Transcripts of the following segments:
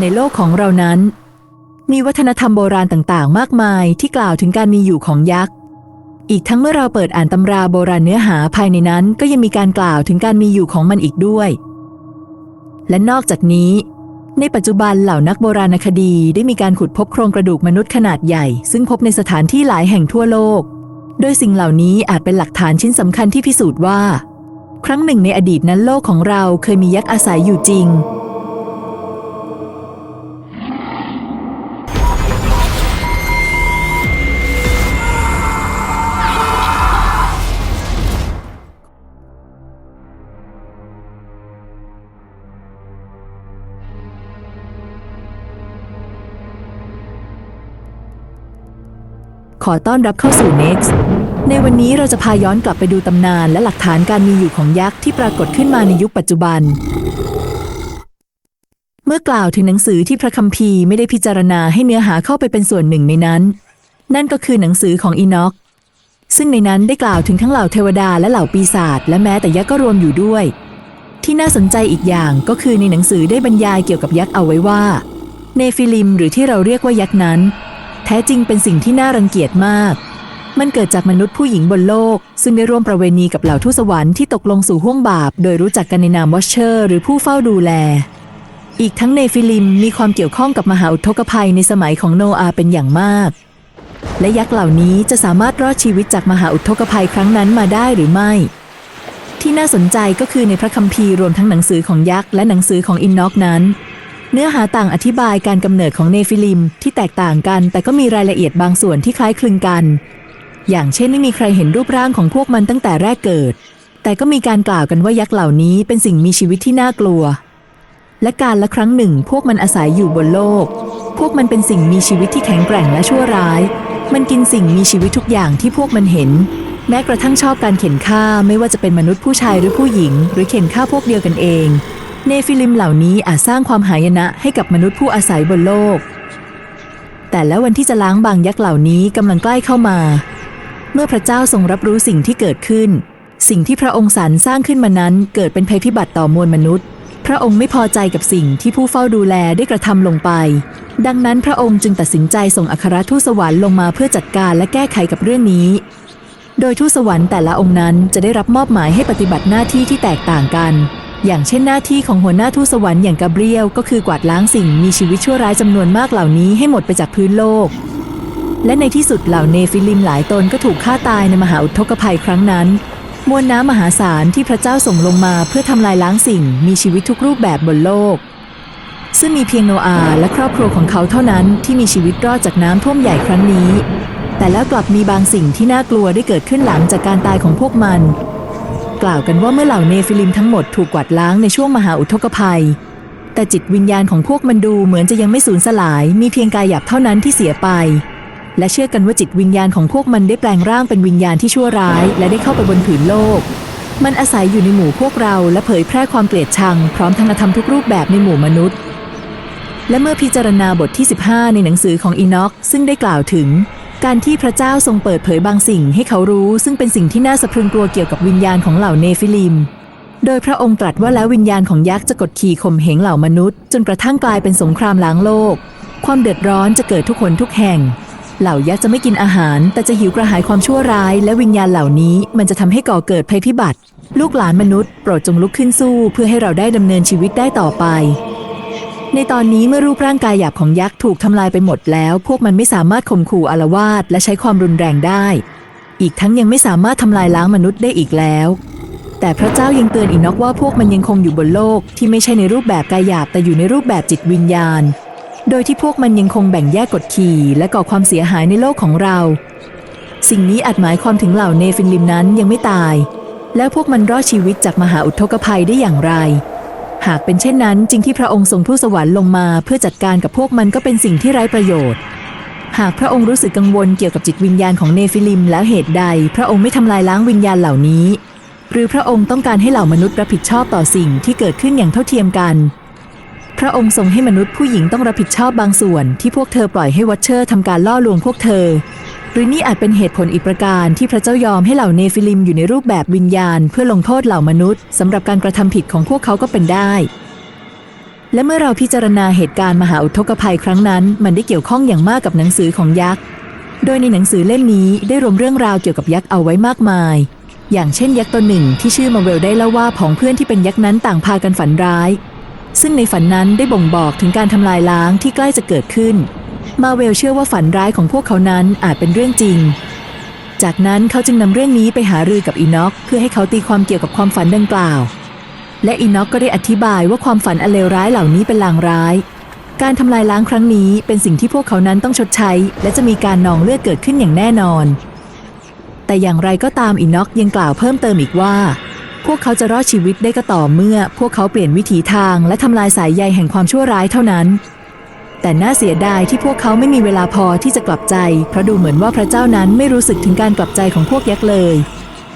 ในโลกของเรานั้น มีวัฒนธรรมโบราณต่างๆ มากมายที่กล่าวถึงการมีอยู่ของยักษ์ อีกทั้งเมื่อเราเปิดอ่านตำราโบราณเนื้อหาภายในนั้น ก็ยังมีการกล่าวถึงการมีอยู่ของมันอีกด้วย และนอกจากนี้ในปัจจุบันเหล่านักโบราณคดีได้มีการขุดพบโครงกระดูกมนุษย์ขนาดใหญ่ ซึ่งพบในสถานที่หลายแห่งทั่วโลก โดยสิ่งเหล่านี้อาจเป็นหลักฐานชิ้นสำคัญที่พิสูจน์ว่า ครั้งหนึ่งในอดีตนั้นโลกของเราเคยมียักษ์อาศัยอยู่จริง อต้อนรับเข้าสู่ Next ในวันนี้เราจะพาย้อนกลับไปดูตำนานและหลักฐานการมีอยู่ของยักษ์ที่ปรากฏขึ้นมาในยุคปัจจุบัน เมื่อกล่าวถึงหนังสือที่พระคัมภีร์ไม่ได้พิจารณาให้เนื้อหาเข้าไปเป็นส่วนหนึ่งในนั้น นั่นก็คือหนังสือของอีน็อกซึ่งในนั้นได้กล่าวถึงทั้งเหล่าเทวดาและเหล่าปีศาจและแม้แต่ยักษ์ก็รวมอยู่ด้วย ที่น่าสนใจอีกอย่างก็คือในหนังสือได้บรรยายเกี่ยวกับยักษ์เอาไว้ว่า เนฟิลิมหรือที่เราเรียกว่ายักษ์นั้น แท้จริงเป็นสิ่งที่น่ารังเกียจมาก มันเกิดจากมนุษย์ผู้หญิงบนโลก ซึ่งได้ร่วมประเวณีกับเหล่าทูตสวรรค์ที่ตกลงสู่ห้วงบาป โดยรู้จักกันในนามวอชเชอร์ หรือผู้เฝ้าดูแล อีกทั้งเนฟิลิมมีความเกี่ยวข้องกับมหาอุทกภัยในสมัยของโนอาเป็นอย่างมาก และยักษ์เหล่านี้จะสามารถรอดชีวิตจากมหาอุทกภัยครั้งนั้นมาได้หรือไม่ที่น่าสนใจก็คือในพระคัมภีร์รวมทั้งหนังสือของยักษ์และหนังสือของอินน็อกนั้น เนื้อหาต่างอธิบายการกำเนิดของเนฟิลิมที่แตกต่างกัน แต่ก็มีรายละเอียดบางส่วนที่คล้ายคลึงกัน อย่างเช่นไม่มีใครเห็นรูปร่างของพวกมันตั้งแต่แรกเกิด แต่ก็มีการกล่าวกันว่ายักษ์เหล่านี้เป็นสิ่งมีชีวิตที่น่ากลัว และการละครั้งหนึ่ง พวกมันอาศัยอยู่บนโลก พวกมันเป็นสิ่งมีชีวิตที่แข็งแกร่งและชั่วร้าย มันกินสิ่งมีชีวิตทุกอย่างที่พวกมันเห็น แม้กระทั่งชอบการเข็นฆ่าไม่ว่าจะเป็นมนุษย์ผู้ชายหรือผู้หญิง หรือเข็นฆ่าพวกเดียวกันเอง เนฟิลิมเหล่านี้อาจสร้างความหายนะให้กับมนุษย์ผู้อาศัยบนโลก แต่แล้ววันที่จะล้างบางยักษ์เหล่านี้กำลังใกล้เข้ามา เมื่อพระเจ้าทรงรับรู้สิ่งที่เกิดขึ้น สิ่งที่พระองค์สรรสร้างขึ้นมานั้นเกิดเป็นภัยพิบัติต่อมวลมนุษย์ พระองค์ไม่พอใจกับสิ่งที่ผู้เฝ้าดูแลได้กระทำลงไป ดังนั้นพระองค์จึงตัดสินใจส่งอัครทูตสวรรค์ลงมาเพื่อจัดการและแก้ไขกับเรื่องนี้ โดยทูตสวรรค์แต่ละองค์นั้นจะได้รับมอบหมายให้ปฏิบัติหน้าที่ที่แตกต่างกัน อย่างเช่นหน้าที่ของหัวหน้าทูตสวรรค์อย่างกาเบรียลก็คือกวาดล้างสิ่งมีชีวิตชั่วร้ายจำนวนมากเหล่านี้ให้หมดไปจากพื้นโลก และในที่สุดเหล่าเนฟิลิมหลายตนก็ถูกฆ่าตายในมหาอุทกภัยครั้งนั้น มวลน้ำมหาศาลที่พระเจ้าส่งลงมาเพื่อทำลายล้างสิ่งมีชีวิตทุกรูปแบบบนโลก ซึ่งมีเพียงโนอาห์และครอบครัวของเขาเท่านั้นที่มีชีวิตรอดจากน้ำท่วมใหญ่ครั้งนี้ แต่แล้วกลับมีบางสิ่งที่น่ากลัวได้เกิดขึ้นหลังจากการตายของพวกมัน กล่าวกันว่าเมื่อเหล่าเนฟิลิมทั้งหมดถูกกวาดล้างในช่วงมหาอุทกภัย แต่จิตวิญญาณของพวกมันดูเหมือนจะยังไม่สูญสลาย มีเพียงกายหยาบเท่านั้นที่เสียไป และเชื่อกันว่าจิตวิญญาณของพวกมันได้แปลงร่างเป็นวิญญาณที่ชั่วร้าย และได้เข้าไปบนผืนโลก มันอาศัยอยู่ในหมู่พวกเราและเผยแพร่ความเกลียดชัง พร้อมทั้งกระทำทุกรูปแบบในหมู่มนุษย์ และเมื่อพิจารณาบทที่ 15 ในหนังสือของอีน็อกซึ่งได้กล่าวถึง การที่พระเจ้าทรงเปิดเผยบางสิ่งให้เขารู้ ซึ่งเป็นสิ่งที่น่าสะพรึงกลัวเกี่ยวกับวิญญาณของเหล่าเนฟิลิม โดยพระองค์ตรัสว่าแล้ววิญญาณของยักษ์จะกดขี่ข่มเหงเหล่ามนุษย์ จนกระทั่งกลายเป็นสงครามล้างโลก ความเดือดร้อนจะเกิดทุกคนทุกแห่ง เหล่ายักษ์จะไม่กินอาหาร แต่จะหิวกระหายความชั่วร้าย และวิญญาณเหล่านี้มันจะทำให้ก่อเกิดภัยพิบัติ ลูกหลานมนุษย์ โปรดจงลุกขึ้นสู้ เพื่อให้เราได้ดำเนินชีวิตได้ต่อไป ในตอนนี้เมื่อรูปร่างกายหยาบของยักษ์ถูกทำลายไปหมดแล้ว พวกมันไม่สามารถข่มขู่อารวาสและใช้ความรุนแรงได้ อีกทั้งยังไม่สามารถทำลายล้างมนุษย์ได้อีกแล้ว แต่พระเจ้ายังเตือนอีนอกว่าพวกมันยังคงอยู่บนโลกที่ไม่ใช่ในรูปแบบกายหยาบแต่อยู่ในรูปแบบจิตวิญญาณ โดยที่พวกมันยังคงแบ่งแยกกฎขี่และก่อความเสียหายในโลกของเรา สิ่งนี้อาจหมายความถึงเหล่าเนฟินลิมนั้นยังไม่ตาย แล้วพวกมันรอดชีวิตจากมหาอุทกภัยได้อย่างไร หากเป็นเช่นนั้นจริงที่พระองค์ทรงทูตสวรรค์ลงมาเพื่อจัดการกับพวกมันก็เป็นสิ่งที่ไร้ประโยชน์ หากพระองค์รู้สึกกังวลเกี่ยวกับจิตวิญญาณของเนฟิลิมแล้วเหตุใด พระองค์ไม่ทำลายล้างวิญญาณเหล่านี้ หรือพระองค์ต้องการให้เหล่ามนุษย์รับผิดชอบต่อสิ่งที่เกิดขึ้นอย่างเท่าเทียมกัน พระองค์ทรงให้มนุษย์ผู้หญิงต้องรับผิดชอบบางส่วนที่พวกเธอปล่อยให้วัชเชอร์ทำการล่อลวงพวกเธอ หรือนี่อาจเป็นเหตุผลอีกประการที่พระเจ้ายอมให้เหล่าเนฟิลิมอยู่ในรูปแบบวิญญาณ เพื่อลงโทษเหล่ามนุษย์สำหรับการกระทำผิดของพวกเขาก็เป็นได้ และเมื่อเราพิจารณาเหตุการณ์มหาอุทกภัยครั้งนั้น มันได้เกี่ยวข้องอย่างมากกับหนังสือของยักษ์ โดยในหนังสือเล่มนี้ได้รวมเรื่องราวเกี่ยวกับยักษ์เอาไว้มากมายอย่างเช่นยักษ์ตนหนึ่งที่ชื่อมาเวลได้เล่าว่าผองเพื่อนที่เป็นยักษ์นั้นต่างพากันฝันร้าย ซึ่งในฝันนั้นได้บ่งบอกถึงการทำลายล้างที่ใกล้จะเกิดขึ้น มาเวลเชื่อว่าฝันร้ายของพวกเขานั้นอาจเป็นเรื่องจริง จากนั้นเขาจึงนำเรื่องนี้ไปหารือกับอีน็อก เพื่อให้เขาตีความเกี่ยวกับความฝันดังกล่าว และอีน็อกก็ได้อธิบายว่าความฝันอันเลวร้ายเหล่านี้เป็นลางร้าย การทำลายล้างครั้งนี้เป็นสิ่งที่พวกเขานั้นต้องชดใช้ และจะมีการนองเลือดเกิดขึ้นอย่างแน่นอน แต่อย่างไรก็ตามอีน็อกยังกล่าวเพิ่มเติมอีกว่า พวกเขาจะรอดชีวิตได้ก็ต่อเมื่อ พวกเขาเปลี่ยนวิถีทางและทำลายสายใยแห่งความชั่วร้ายเท่านั้น แต่น่าเสียดายที่พวกเขาไม่มีเวลาพอที่จะกลับใจ เพราะดูเหมือนว่าพระเจ้านั้นไม่รู้สึกถึงการกลับใจของพวกยักษ์เลย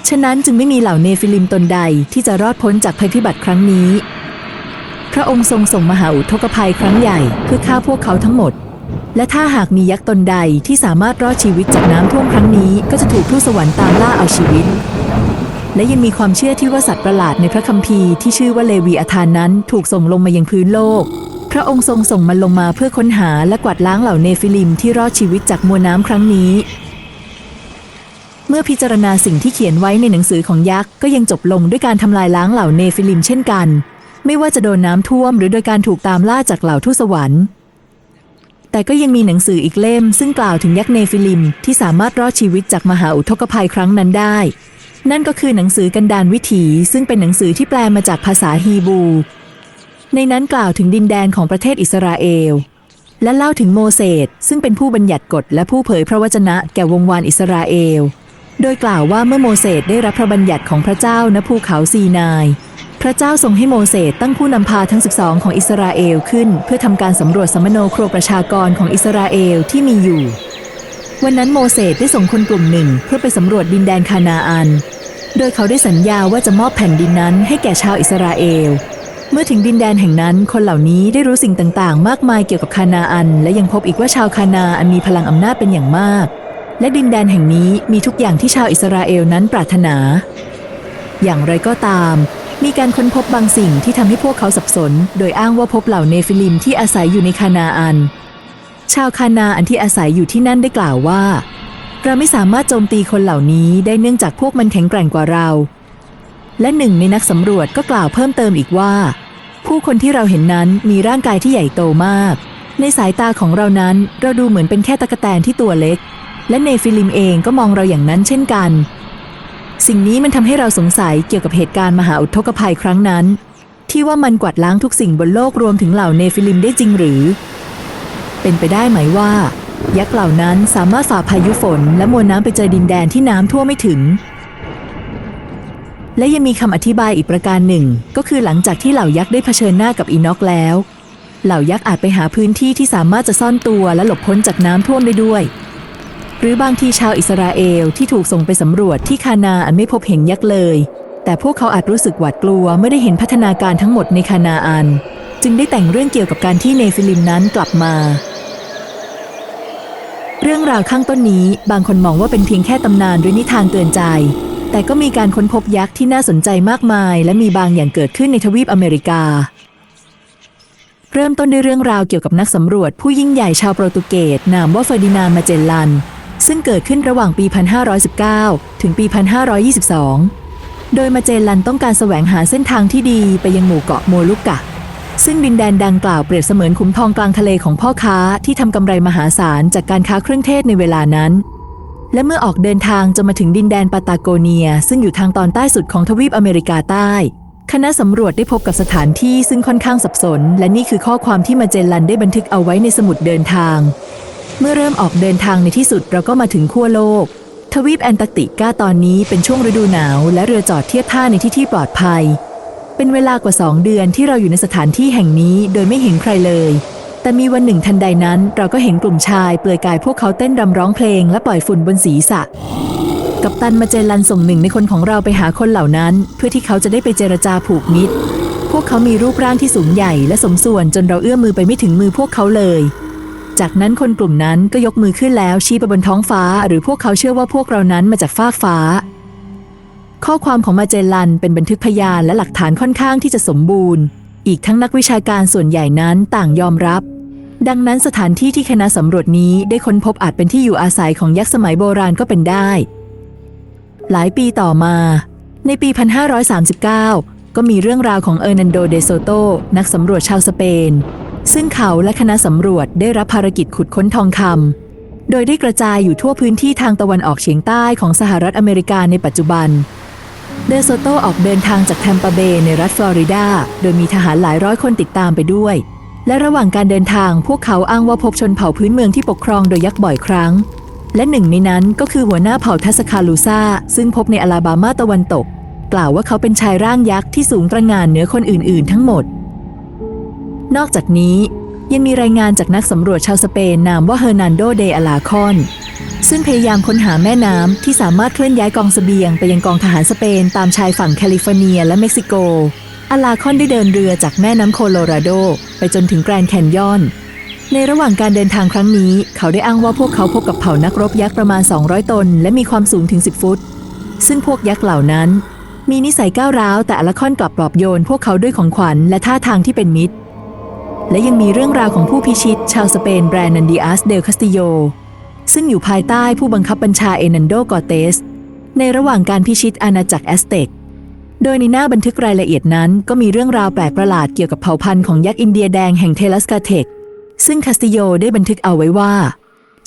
ฉะนั้นจึงไม่มีเหล่าเนฟิลิมตนใดที่จะรอดพ้นจากภัยพิบัติครั้งนี้ พระองค์ทรงส่งมหาอุทกภัยครั้งใหญ่เพื่อฆ่าพวกเขาทั้งหมดและถ้าหากมียักษ์ตนใดที่สามารถรอดชีวิตจากน้ำท่วมครั้งนี้ ก็จะถูกทูตสวรรค์ตามล่าเอาชีวิต และยังมีความเชื่อที่ว่าสัตว์ประหลาดในพระคัมภีร์ที่ชื่อว่าเลวีอาธานนั้นถูกส่งลงมายังพื้นโลก พระองค์ทรงส่งมันลงมาเพื่อค้นหาและกวาดล้างเหล่าเนฟิลิมที่รอดชีวิตจากมวลน้ำครั้งนี้ เมื่อพิจารณาสิ่งที่เขียนไว้ในหนังสือของยักษ์ก็ยังจบลงด้วยการทำลายล้างเหล่าเนฟิลิมเช่นกัน ไม่ว่าจะโดนน้ำท่วมหรือโดยการถูกตามล่าจากเหล่าทูตสวรรค์แต่ก็ยังมีหนังสืออีกเล่ม ซึ่งกล่าวถึงยักษ์เนฟิลิมที่สามารถรอดชีวิตจากมหาอุทกภัยครั้งนั้นได้ นั่นก็คือหนังสือกันดารวิถีซึ่งเป็นหนังสือที่แปลมาจากภาษาฮีบรู ในนั้นกล่าวถึงดินแดนของประเทศอิสราเอล และเล่าถึงโมเสสซึ่งเป็นผู้บัญญัติกฎและผู้เผยพระวจนะแก่วงวานอิสราเอล โดยกล่าวว่าเมื่อโมเสสได้รับพระบัญญัติของพระเจ้าณภูเขาซีนาย พระเจ้าทรงให้โมเสสตั้งผู้นำพาทั้ง 12 ของอิสราเอลขึ้น เพื่อทำการสำรวจสมโนครัวประชากรของอิสราเอลที่มีอยู่ วันนั้นโมเสสได้ส่งคนกลุ่มหนึ่งเพื่อไปสำรวจดินแดนคานาอัน โดยเขาได้สัญญาว่าจะมอบแผ่นดินนั้นให้แก่ชาวอิสราเอล เมื่อถึงดินแดนแห่งนั้น คนเหล่านี้ได้รู้สิ่งต่างๆ มากมายเกี่ยวกับคานาอัน และยังพบอีกว่าชาวคานาอันมีพลังอำนาจเป็นอย่างมาก และดินแดนแห่งนี้มีทุกอย่างที่ชาวอิสราเอลนั้นปรารถนา อย่างไรก็ตาม มีการค้นพบบางสิ่งที่ทำให้พวกเขาสับสน โดยอ้างว่าพบเหล่าเนฟิลิมที่อาศัยอยู่ในคานาอัน ชาวคานาอันที่อาศัยอยู่ที่นั่นได้กล่าวว่า เราไม่สามารถโจมตีคนเหล่านี้ได้เนื่องจากพวกมันแข็งแกร่งกว่าเรา และหนึ่งในนักสำรวจก็กล่าวเพิ่มเติมอีกว่า ผู้คนที่เราเห็นนั้นมีร่างกายที่ใหญ่โตมาก ในสายตาของเรานั้นเราดูเหมือนเป็นแค่ตะกแตนที่ตัวเล็ก และเนฟิลิมเองก็มองเราอย่างนั้นเช่นกัน สิ่งนี้มันทำให้เราสงสัยเกี่ยวกับเหตุการณ์มหาอุทกภัยครั้งนั้น ที่ว่ามันกวาดล้างทุกสิ่งบนโลกรวมถึงเหล่าเนฟิลิมได้จริงหรือ เป็นไปได้ไหมว่า ยักษ์เหล่านั้นสามารถฝ่าพายุฝน และมวลน้ำไปเจอดินแดนที่น้ำท่วมไม่ถึง และยังมีคำอธิบายอีกประการหนึ่ง ก็คือหลังจากที่เหล่ายักษ์ได้เผชิญหน้ากับอีน็อกแล้ว เหล่ายักษ์อาจไปหาพื้นที่ที่สามารถจะซ่อนตัวและหลบพ้นจากน้ำท่วมได้ด้วย หรือบางทีชาวอิสราเอลที่ถูกส่งไปสำรวจที่คานาอันไม่พบเห็นยักษ์เลย แต่พวกเขาอาจรู้สึกหวาดกลัวเมื่อได้เห็นพัฒนาการทั้งหมดในคานาอันจึงได้แต่งเรื่องเกี่ยวกับการที่เนฟิลิมนั้นกลับมา เรื่องราวข้างต้นนี้บางคนมองว่าเป็นเพียงแค่ตำนานหรือนิทานเตือนใจ แต่ก็มีการค้นพบยักษ์ที่น่าสนใจมากมาย และมีบางอย่างเกิดขึ้นในทวีปอเมริกา เริ่มต้นด้วยเรื่องราวเกี่ยวกับนักสำรวจผู้ยิ่งใหญ่ชาวโปรตุเกสนามว่าเฟอร์ดินานด์มาเจลลัน ซึ่งเกิดขึ้นระหว่างปี 1519 ถึงปี 1522 โดยมาเจลลันต้องการแสวงหาเส้นทางที่ดีไปยังหมู่เกาะโมลุกกะ ซึ่งดินแดนดังกล่าวเปรียบเสมือนขุมทองกลางทะเลของพ่อค้าที่ทำกำไรมหาศาลจากการค้าเครื่องเทศในเวลานั้น และเมื่อออกเดินทางจนมาถึงดินแดนปาตาโกเนีย ซึ่งอยู่ทางตอนใต้สุดของทวีปอเมริกาใต้ คณะสำรวจได้พบกับสถานที่ซึ่งค่อนข้างสับสน และนี่คือข้อความที่มาเจลลันได้บันทึกเอาไว้ในสมุดเดินทาง เมื่อเริ่มออกเดินทางในที่สุดเราก็มาถึงขั้วโลก ทวีปแอนตาร์กติกาตอนนี้เป็นช่วงฤดูหนาว และเรือจอดเทียบท่าในที่ที่ปลอดภัย เป็นเวลากว่าสองเดือนที่เราอยู่ในสถานที่แห่งนี้โดยไม่เห็นใครเลย แต่มีวันหนึ่งทันใดนั้น เราก็เห็นกลุ่มชายเปลือยกายพวกเขาเต้นรำร้องเพลงและปล่อยฝุ่นบนศีรษะ กัปตันมาเจลันส่งหนึ่งในคนของเราไปหาคนเหล่านั้น เพื่อที่เขาจะได้ไปเจรจาผูกมิตร พวกเขามีรูปร่างที่สูงใหญ่และสมส่วนจนเราเอื้อมมือไปไม่ถึงมือพวกเขาเลย จากนั้นคนกลุ่มนั้นก็ยกมือขึ้นแล้วชี้ไปบนท้องฟ้า หรือพวกเขาเชื่อว่าพวกเรานั้นมาจากฟากฟ้า ข้อความของมาเจลันเป็นบันทึกพยานและหลักฐานค่อนข้างที่จะสมบูรณ์ อีกทั้งนักวิชาการส่วนใหญ่นั้นต่างยอมรับ ดังนั้นสถานที่ที่คณะสำรวจนี้ได้ค้นพบอาจเป็นที่อยู่อาศัยของยักษ์สมัยโบราณก็เป็นได้ หลายปีต่อมา ในปี 1539 ก็มีเรื่องราวของเออร์นันโด เดโซโต นักสำรวจชาวสเปน ซึ่งเขาและคณะสำรวจได้รับภารกิจขุดค้นทองคำโดยได้กระจายอยู่ทั่วพื้นที่ทางตะวันออกเฉียงใต้ของสหรัฐอเมริกาในปัจจุบัน เดโซโตออกเดินทางจากแทมปาเบย์ในรัฐฟลอริดา โดยมีทหารหลายร้อยคนติดตามไปด้วย และระหว่างการเดินทางพวกเขาอ้างว่าพบชนเผ่าพื้นเมืองที่ปกครองโดยยักษ์บ่อยครั้ง และหนึ่งในนั้นก็คือหัวหน้าเผ่าทัสคาลูซาซึ่งพบในอลาบามาตะวันตก กล่าวว่าเขาเป็นชายร่างยักษ์ที่สูงตระหง่านเหนือคนอื่น ๆ ทั้งหมด นอกจากนี้ยังมีรายงานจากนักสำรวจชาวสเปนนามว่าเฮอร์นันโดเดอลาคอน ซึ่งพยายามค้นหาแม่น้ำที่สามารถเคลื่อนย้ายกองเสบียงไปยังกองทหารสเปนตามชายฝั่งแคลิฟอร์เนียและเม็กซิโก อลาคอนได้เดินเรือจากแม่น้ำโคโลราโด ไปจนถึงแกรนด์แคนยอน ในระหว่างการเดินทางครั้งนี้ เขาได้อ้างว่าพวกเขาพบกับเผ่านักรบยักษ์ประมาณ 200 ตน และมีความสูงถึง 10 ฟุต ซึ่งพวกยักษ์เหล่านั้น มีนิสัยก้าวร้าวแต่อลาคอนกลับปลอบโยนพวกเขาด้วยของขวัญและท่าทางที่เป็นมิตร และยังมีเรื่องราวของผู้พิชิต ชาวสเปนแบรนันดิอัสเดลคาสติโย ซึ่งอยู่ภายใต้ผู้บังคับบัญชาเอนันโดกอเตส ในระหว่างการพิชิตอาณาจักรแอสเต็ก โดยในหน้าบันทึกรายละเอียดนั้น ก็มีเรื่องราวแปลกประหลาดเกี่ยวกับเผ่าพันธุ์ของยักษ์อินเดียแดงแห่งเทลัสกาเทก ซึ่งคาสติโยได้บันทึกเอาไว้ว่า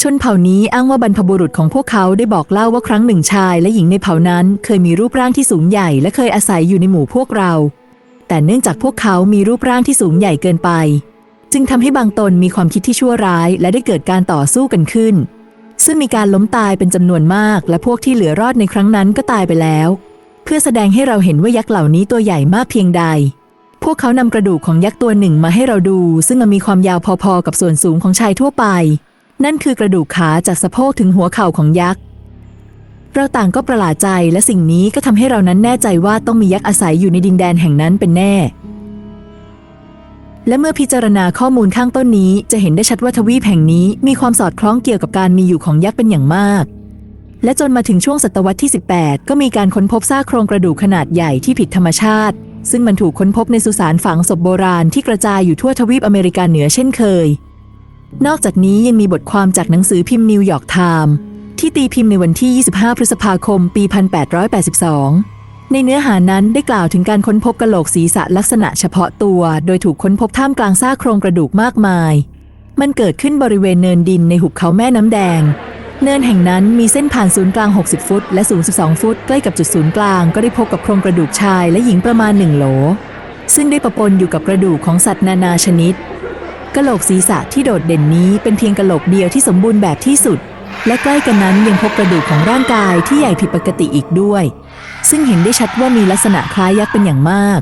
ชนเผ่านี้อ้างว่าบรรพบุรุษของพวกเขาได้บอกเล่าว่าครั้งหนึ่งชายและหญิงในเผ่านั้นเคยมีรูปร่างที่สูงใหญ่และเคยอาศัยอยู่ในหมู่พวกเรา แต่เนื่องจากพวกเขามีรูปร่างที่สูงใหญ่เกินไป จึงทำให้บางตนมีความคิดที่ชั่วร้าย และได้เกิดการต่อสู้กันขึ้น ซึ่งมีการล้มตายเป็นจำนวนมาก และพวกที่เหลือรอดในครั้งนั้นก็ตายไปแล้ว เพื่อแสดงให้เราเห็นว่ายักษ์เหล่านี้ตัวใหญ่มากเพียงใด พวกเขานำกระดูกของยักษ์ตัวหนึ่งมาให้เราดู ซึ่งมันมีความยาวพอๆกับส่วนสูงของชายทั่วไป นั่นคือกระดูกขาจากสะโพกถึงหัวเข่าของยักษ์เราต่างก็ประหลาดใจและสิ่งนี้ก็ทำให้เรานั้นแน่ใจว่าต้องมียักษ์อาศัยอยู่ในดินแดนแห่งนั้นเป็นแน่ และเมื่อพิจารณาข้อมูลข้างต้นนี้จะเห็นได้ชัดว่าทวีปแห่งนี้มีความสอดคล้องเกี่ยวกับการมีอยู่ของยักษ์เป็นอย่างมาก และจนมาถึงช่วงศตวรรษที่ 18 ก็มีการค้นพบซากโครงกระดูกขนาดใหญ่ที่ผิดธรรมชาติ ซึ่งมันถูกค้นพบในสุสานฝังศพโบราณที่กระจายอยู่ทั่วทวีปอเมริกาเหนือเช่นเคย นอกจากนี้ยังมีบทความจากหนังสือพิมพ์นิวยอร์กไทม์ที่ตีพิมพ์ในวันที่ 25 พฤษภาคม ปี 1882 ในเนื้อหานั้นได้กล่าวถึงการค้นพบกระโหลกศีรษะลักษณะเฉพาะตัว โดยถูกค้นพบท่ามกลางซากโครงกระดูกมากมาย มันเกิดขึ้นบริเวณเนินดินในหุบเขาแม่น้ำแดง เนินแห่งนั้นมีเส้นผ่านศูนย์กลาง 60 ฟุต และสูง 12 ฟุต ใกล้กับจุดศูนย์กลางก็ได้พบกับโครงกระดูกชายและหญิงประมาณหนึ่งโหล ซึ่งได้ประปนอยู่กับกระดูกของสัตว์นานาชนิดกระโหลกศีรษะที่โดดเด่นนี้เป็นเพียงกระโหลกเดียวที่สมบูรณ์แบบที่สุด และใกล้กันนั้นยังพบกระดูกของร่างกายที่ใหญ่ผิดปกติอีกด้วย ซึ่งเห็นได้ชัดว่ามีลักษณะคล้ายยักษ์เป็นอย่างมาก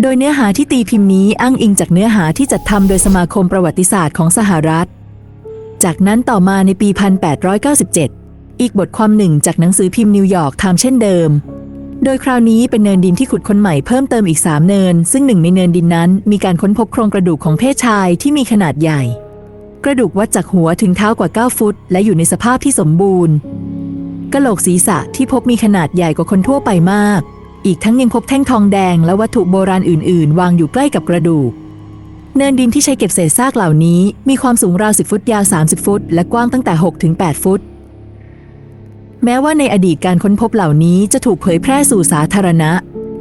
โดยเนื้อหาที่ตีพิมพ์นี้อ้างอิงจากเนื้อหาที่จัดทำโดยสมาคมประวัติศาสตร์ของสหรัฐ จากนั้นต่อมาในปี 1897 อีกบทความหนึ่งจากหนังสือพิมพ์นิวยอร์กไทม์เช่นเดิม โดยคราวนี้เป็นเนินดินที่ขุดค้นใหม่เพิ่มเติมอีก 3 เนิน ซึ่งหนึ่งในเนินดินนั้นมีการค้นพบโครงกระดูกของเพศชายที่มีขนาดใหญ่ กระดูกวัดจากหัวถึงเท้ากว่า 9 ฟุต และอยู่ในสภาพที่สมบูรณ์กระโหลกศีรษะที่พบมีขนาดใหญ่กว่าคนทั่วไปมาก อีกทั้งยังพบแท่งทองแดงและวัตถุโบราณอื่น ๆ วางอยู่ใกล้กับกระดูก เนินดินที่ใช้เก็บเศษซากเหล่านี้ มีความสูงราว 10 ฟุตยาว 30 ฟุต และกว้างตั้งแต่ 6 ถึง 8 ฟุต แม้ว่าในอดีตการค้นพบเหล่านี้จะถูกเผยแพร่สู่สาธารณะ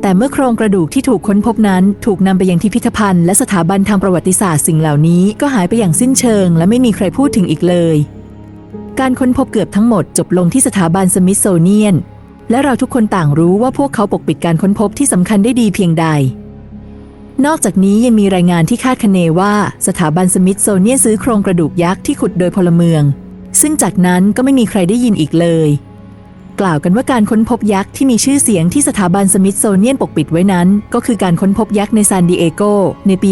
แต่เมื่อโครงกระดูกที่ถูกค้นพบนั้น ถูกนำไปยังพิพิธภัณฑ์ และสถาบันทางประวัติศาสตร์สิ่งเหล่านี้ก็หายไปอย่างสิ้นเชิง และไม่มีใครพูดถึงอีกเลย การค้นพบเกือบทั้งหมดจบลงที่สถาบันสมิธโซเนียน และเราทุกคนต่างรู้ว่าพวกเขาปกปิดการค้นพบที่สำคัญได้ดีเพียงใด นอกจากนี้ยังมีรายงานที่คาดคะเนว่าสถาบันสมิธโซเนียนซื้อโครงกระดูกยักษ์ที่ขุดโดยพลเมือง ซึ่งจากนั้นก็ไม่มีใครได้ยินอีกเลย กล่าวกันว่าการค้นพบยักษ์ที่มีชื่อเสียงที่สถาบันสมิธโซเนียนปกปิดไว้นั้น ก็คือการค้นพบยักษ์ในซานดิเอโกในปี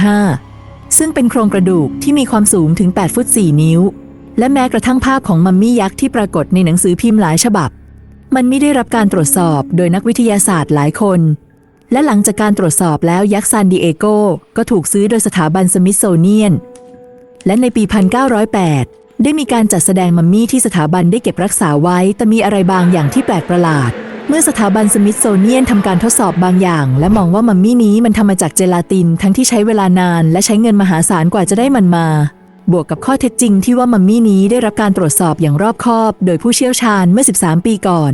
1895 ซึ่งเป็นโครงกระดูกที่มีความสูงถึง 8 ฟุต 4 นิ้ว และแม้กระทั่งภาพของมัมมี่ยักษ์ที่ปรากฏในหนังสือพิมพ์หลายฉบับ มันไม่ได้รับการตรวจสอบโดยนักวิทยาศาสตร์หลายคน และหลังจากการตรวจสอบแล้วยักษ์ซานดิเอโกก็ถูกซื้อโดยสถาบันสมิธโซเนียน และในปี 1908 ได้มีการจัดแสดงมัมมี่ที่สถาบันได้เก็บรักษาไว้ แต่มีอะไรบางอย่างที่แปลกประหลาด เมื่อสถาบันสมิธโซเนียนทำการทดสอบบางอย่าง และมองว่ามัมมี่นี้มันทำมาจากเจลาติน ทั้งที่ใช้เวลานาน และใช้เงินมหาศาลกว่าจะได้มันมา บวกกับข้อเท็จจริงที่ว่ามัมมี่นี้ได้รับการตรวจสอบอย่างรอบคอบ โดยผู้เชี่ยวชาญเมื่อ 13 ปีก่อน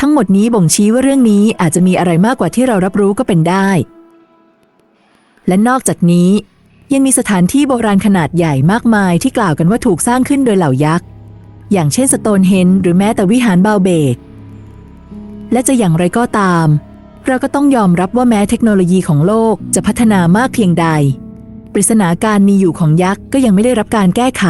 ทั้งหมดนี้บ่งชี้ว่าเรื่องนี้อาจจะมีอะไรมากกว่าที่เรารับรู้ก็เป็นได้ และนอกจากนี้ ยังมีสถานที่โบราณขนาดใหญ่มากมายที่กล่าวกันว่าถูกสร้างขึ้นโดยเหล่ายักษ์ อย่างเช่นสโตนเฮนหรือแม้แต่วิหารบาเบก และจะอย่างไรก็ตาม เราก็ต้องยอมรับว่าแม้เทคโนโลยีของโลกจะพัฒนามากเพียงใด ปริศนาการมีอยู่ของยักษ์ก็ยังไม่ได้รับการแก้ไข